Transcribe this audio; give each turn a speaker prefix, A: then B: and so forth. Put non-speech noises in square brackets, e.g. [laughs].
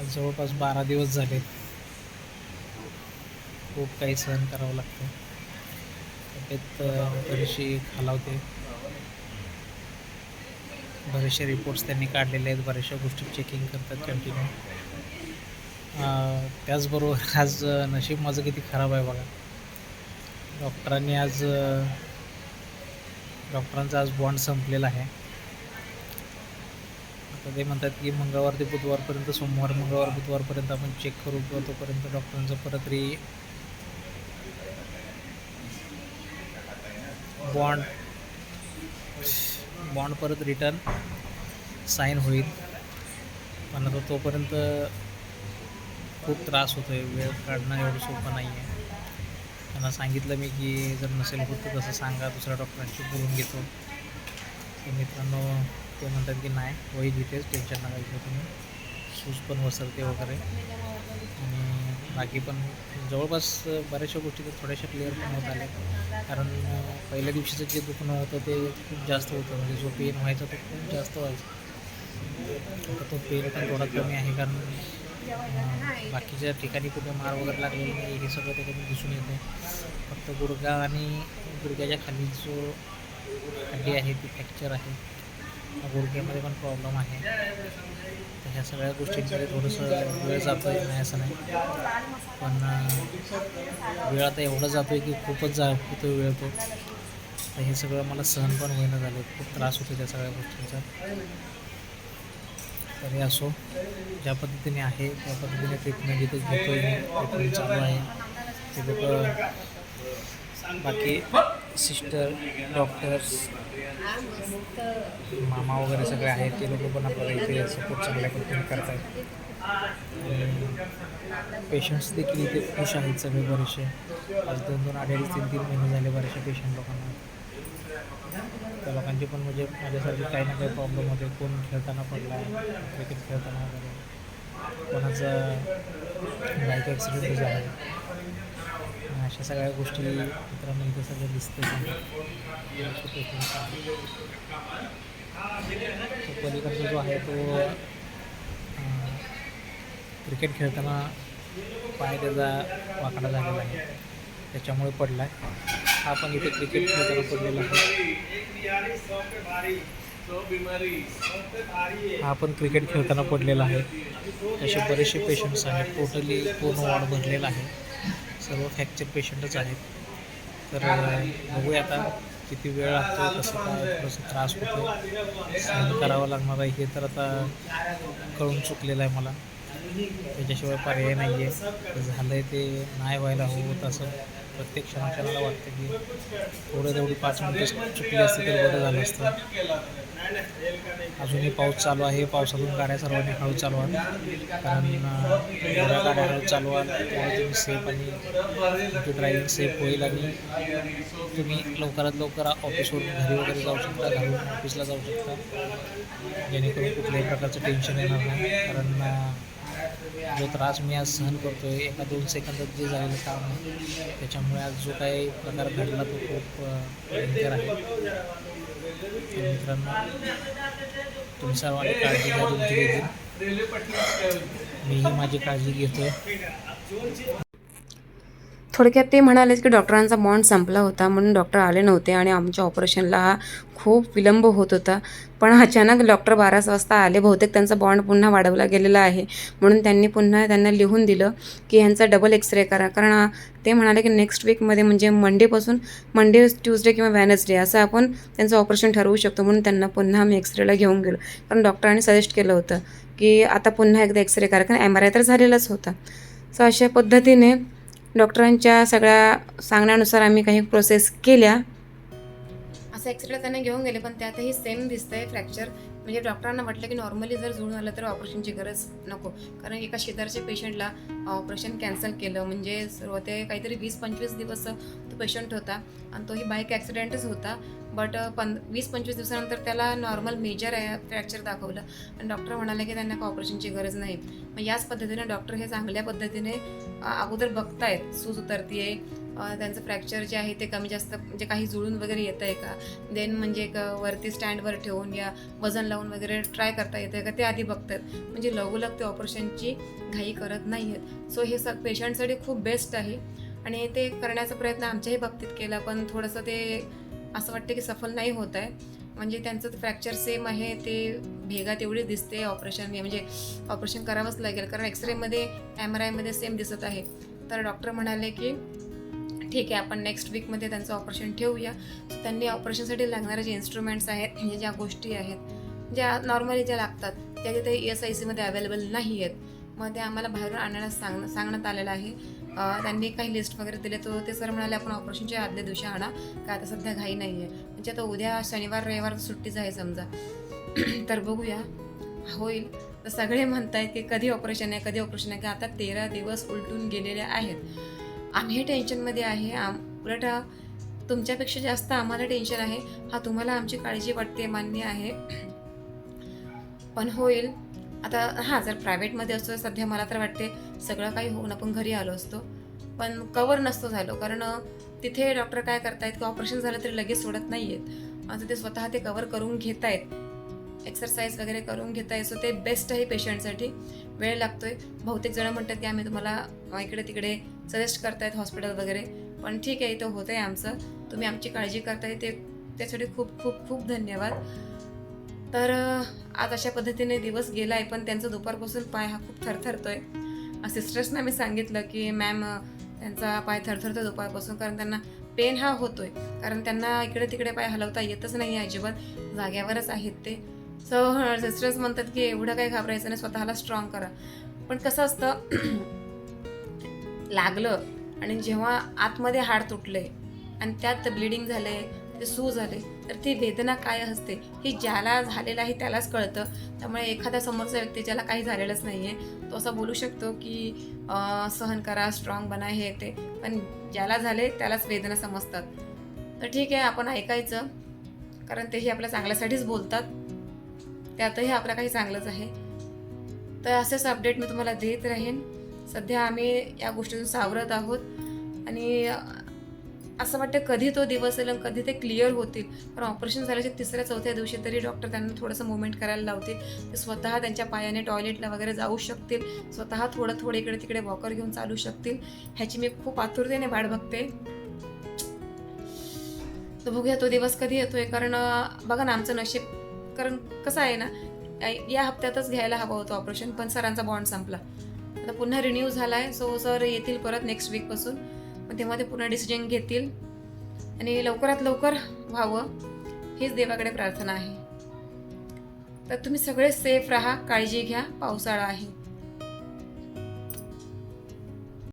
A: आज जवळपास बारा दिवस झाले खूप काही सहन करावं लागतं. तब्येत बरीचशी खालावते. बरेचसे रिपोर्ट्स त्यांनी काढलेले आहेत. बऱ्याचशा गोष्टी चेकिंग करतात कंटिन्यू त्याचबरोबर [laughs] आज नशीब माझं किती खराब आहे बघा. डॉक्टरांनी आज डॉक्टरांचा आज बॉन्ड संपलेला आहे. तर ते म्हणतात की मंगळवार ते बुधवारपर्यंत सोमवार मंगळवार बुधवारपर्यंत आपण चेक करू किंवा तोपर्यंत डॉक्टरांचं परत री बॉन्ड बॉन्ड परत रिटर्न साईन होईल. पण आता तोपर्यंत खूप त्रास होतो आहे वेळ काढणं एवढं सोपं नाही आहे त्यांना सांगितलं मी की जर नसेल होत तर तसं सांगा दुसऱ्या डॉक्टरांशी बोलून घेतो. मित्रांनो ते म्हणतात की नाही वही घेतेच टेन्शन नका घेऊ तुम्ही. सूज पण वसरते वगैरे. आणि बाकी पण जवळपास बऱ्याचशा गोष्टी तर थोड्याशा क्लिअर पण होत आल्या. कारण पहिल्या दिवशीचं जे दुखणं होतं ते खूप जास्त होतं. म्हणजे जो पेन व्हायचा तो खूप जास्त व्हायचा. आता तो पेन पण थोडा कमी आहे. कारण बाकीच्या ठिकाणी कुठे मार वगैरे लागलेला नाही. हे सगळं त्याच्यातून दिसून येते. फक्त गुडगा आणि गुडघ्याच्या खाली जो हड्डी आहे ती फ्रॅक्चर आहे. गुडघ्यामध्ये पण प्रॉब्लेम आहे. तर ह्या सगळ्या गोष्टींमध्ये थोडंसं वेळ जातो आहे नाही असं नाही. पण वेळ आता एवढा जातो आहे की खूपच जा होतो वेळ तो तर हे सगळं मला सहन पण होईना झालं खूप त्रास होतो त्या सगळ्या गोष्टींचा. तरी असो ज्या पद्धतीने आहे त्या पद्धतीने ट्रीटमेंट इथे घेतो आहे ट्रीटमेंट चालू आहे. ते लोक बाकी सिस्टर डॉक्टर्स मामा वगैरे सगळे आहेत ते लोक पण आपल्याला इथे सपोर्ट चांगल्या पद्धतीने करतात पेशंट्स देखील इथे खुश आहेत सगळे बरेचसे. आज दोन दोन अडीच तीन तीन महिने झाले बरेचसे पेशंट लोकांना. त्या लोकांचे पण म्हणजे माझ्यासारखे काही ना काही प्रॉब्लेम होते. कोण खेळताना पडला क्रिकेट खेळताना वगैरे. कोणाचा बाईक ॲक्सिडेंट झाला आहे अशा सगळ्या गोष्टी मित्रांनो इथे सगळं दिसतं तो पलीकडचा जो आहे तो क्रिकेट खेळताना पाय त्याचा वाकडा झालेला आहे. त्याच्यामुळे पडला आहे हा पण इथे क्रिकेट खेळताना पडलेला आहे. हा पण क्रिकेट खेळताना पडलेला आहे. असे बरेचसे पेशंट्स आहेत. टोटली पूर्ण वॉर्ड भरलेला आहे. सर्व फ्रॅक्चर पेशंटच आहेत. तर बघूया आता किती वेळ लागतो कसं काय थोडंसं त्रास होतो सहन करावं लागणार आहे हे तर आता कळून चुकलेलं आहे मला. त्याच्याशिवाय पर्याय नाही आहे झालं आहे ते नाही व्हायला हवं असं प्रत्येक क्षणाक्षणाला वाटतं की थोडं तेवढी पाच मिनटं चुकली असते तर बरं झालं असतं. अजूनही पाऊस चालू आहे. पावसातून गाड्या सर्वांनी हळू चालवा कारण अं, एवढ्या गाड्या हळू चालवा तेवढं तुम्ही सेफ आणि तुमची ड्रायव्हिंग सेफ होईल आणि तुम्ही लवकरात लवकर ऑफिसवरून घरी वगैरे जाऊ शकता. घरून ऑफिसला जाऊ शकता. जेणेकरून कुठल्याही प्रकारचं टेन्शन येणार नाही. कारण जो त्रास मी आज सहन करतो आहे एका दोन सेकंदात जे झालेलं काम आहे त्याच्यामुळे आज जो काही प्रकार घडला तो खूप भयंकर आहे. मित्रांनो तुम्ही सर्वांनी काळजी घ्या तुमची देखील मीही माझी काळजी घेतो
B: थोडक्यात ते म्हणालेच की डॉक्टरांचा बॉन्ड संपला होता म्हणून डॉक्टर आले नव्हते आणि आमच्या ऑपरेशनला हा खूप विलंब होत होता. पण अचानक डॉक्टर बाराच वाजता आले. बहुतेक त्यांचा बॉन्ड पुन्हा वाढवला गेलेला आहे. म्हणून त्यांनी पुन्हा त्यांना लिहून दिलं की ह्यांचा डबल एक्सरे करा. कारण ते म्हणाले की नेक्स्ट वीकमध्ये म्हणजे मंडेपासून मंडे ट्यूजडे किंवा वेनसडे असं आपण त्यांचं ऑपरेशन ठरवू शकतो. म्हणून त्यांना पुन्हा आम्ही एक्सरेला घेऊन गेलो. कारण डॉक्टरांनी सजेस्ट केलं होतं की आता पुन्हा एकदा एक्सरे करा. कारण एम आर आय तर झालेलाच होता. सो अशा पद्धतीने डॉक्टरांच्या सगळ्या सांगण्यानुसार आम्ही काही प्रोसेस केल्या. असं एक्सरेला त्यांना घेऊन गेले पण त्यातही सेम दिसतंय फ्रॅक्चर म्हणजे डॉक्टरांना म्हटलं की नॉर्मली जर जुळून आलं तर ऑपरेशनची गरज नको. कारण एका शेजारच्या पेशंटला ऑपरेशन कॅन्सल केलं. म्हणजे सुरुवाती काहीतरी वीस पंचवीस दिवस तो पेशंट होता आणि तोही बाईक ॲक्सिडेंटच होता. बट पं वीस पंचवीस दिवसानंतर त्याला नॉर्मल मेजर आहे फ्रॅक्चर दाखवलं. आणि डॉक्टर म्हणाले की त्यांना ऑपरेशनची गरज नाही. मग याच पद्धतीने डॉक्टर हे चांगल्या पद्धतीने अगोदर बघतायत. सूज उतरतीये. त्यांचं फ्रॅक्चर जे आहे ते कमी जास्त म्हणजे काही जुळून वगैरे येतं आहे का? देन म्हणजे एक वरती स्टँडवर ठेवून या वजन लावून वगैरे ट्राय करता येतं का ते आधी बघतात. म्हणजे लगोलग ते ऑपरेशनची घाई करत नाही आहेत सो हे स पेशंटसाठी खूप बेस्ट आहे. आणि ते करण्याचा प्रयत्न आमच्याही बाबतीत केला पण थोडंसं ते असं वाटतं की सफल नाही होत आहे. म्हणजे त्यांचं फ्रॅक्चर सेम आहे ते भेगा तेवढी दिसते ऑपरेशन म्हणजे ऑपरेशन करावंच लागेल कारण एक्सरेमध्ये एम आर आयमध्ये सेम दिसत आहे. तर डॉक्टर म्हणाले की ठीक आहे आपण नेक्स्ट वीकमध्ये त्यांचं ऑपरेशन ठेवूया. त्यांनी ऑपरेशनसाठी लागणारे जे इन्स्ट्रुमेंट्स आहेत म्हणजे ज्या गोष्टी आहेत ज्या नॉर्मली ज्या लागतात त्या तिथे ई एस आय सीमध्ये अवेलेबल नाही आहेत मग ते आम्हाला बाहेरून आणायला सांग सांगण्यात आलेलं आहे. त्यांनी काही लिस्ट वगैरे दिले तो ते सर म्हणाले आपण ऑपरेशनच्या आदल्या दिवशी आणा का आता सध्या घाई नाही आहे म्हणजे आता उद्या शनिवार रविवार सुट्टीच आहे समजा. [clears throat] तर बघूया. होईल. तर सगळे म्हणतायत की कधी ऑपरेशन आहे कधी ऑपरेशन आहे का आता तेरा दिवस उलटून गेलेले आहेत. आम्ही टेन्शनमध्ये आहे. आम उलट तुमच्यापेक्षा जास्त आम्हाला टेन्शन आहे. हा तुम्हाला आमची काळजी वाटते मान्य आहे. पण होईल. आता हां जर प्रायव्हेटमध्ये असतो तर सध्या मला तर वाटते सगळं काही होऊन आपण घरी आलो असतो. पण कवर नसतो झालो. कारण तिथे डॉक्टर काय करतायत की ऑपरेशन झालं तरी लगेच सोडत नाही आहेत असं ते स्वतः ते कवर करून घेत आहेत एक्सरसाइज वगैरे करून घेत आहेत सो ते बेस्ट आहे पेशंटसाठी. वेळ लागतोय. बहुतेक जण म्हणतात की आम्ही तुम्हाला इकडे तिकडे सजेस्ट करतायत हॉस्पिटल वगैरे. पण ठीक आहे इथं होतं आहे आमचं. तुम्ही आमची काळजी करताय. ते त्यासाठी खूप खूप खूप धन्यवाद. तर आज अशा पद्धतीने दिवस गेला आहे पण त्यांचा दुपारपासून पाय हा खूप थरथरतोय. सिस्टर्सना मी सांगितलं की मॅम त्यांचा पाय थरथरतो दुपारपासून कारण त्यांना पेन हा होतोय. कारण त्यांना इकडे तिकडे पाय हलवता येतच नाही आहे अजिबात. जाग्यावरच आहेत ते. सो सिस्टर्स म्हणतात की एवढं काही घाबरायचं नाही स्वतःला स्ट्रॉंग करा. पण कसं असतं [clears throat] लागलं आणि जेव्हा आतमध्ये हाड तुटले आणि त्यात ब्लिडिंग झाले ते सू झाले तर ती वेदना काय असते ही ज्याला झालेलं आहे त्यालाच कळतं. त्यामुळे एखाद्या समोरचा व्यक्ती ज्याला काही झालेलंच नाही आहे तो असं बोलू शकतो की सहन करा स्ट्रॉंग बना हे ते. पण ज्याला झाले त्यालाच वेदना समजतात. तर ठीक आहे आपण ऐकायचं. कारण तेही आपल्या चांगल्यासाठीच बोलतात. त्यातही आपलं काही चांगलंच आहे. तर असेच अपडेट मी तुम्हाला देत राहीन. सध्या आम्ही या गोष्टीतून सावरत आहोत. आणि असं वाटतं कधी तो दिवस येईल आणि कधी ते क्लिअर होतील. पण ऑपरेशन झाल्याच्या तिसऱ्या चौथ्या दिवशी तरी डॉक्टर त्यांना थोडंसं मुवमेंट करायला लावतील. ते स्वतः त्यांच्या पायाने टॉयलेटला वगैरे जाऊ शकतील. स्वतः थोडं थोडं इकडे तिकडे वॉकर घेऊन चालू शकतील. ह्याची मी खूप आतुरतेने वाट बघते. तर बघूया तो दिवस कधी येतोय. कारण बघा ना आमचं नशीब. कारण कसं आहे ना या- या हप्त्यातच घ्यायला हवं होतं ऑपरेशन पण सरांचा बॉन्ड संपला. आता पुन्हा रिन्यू झाला आहे सो सर येतील परत नेक्स्ट वीकपासून तेव्हा ते पुन्हा डिसिजन घेतील. आणि लवकरात लवकर व्हावं हीच देवाकडे प्रार्थना आहे. तर तुम्ही सगळे सेफ राहा काळजी घ्या पावसाळा आहे.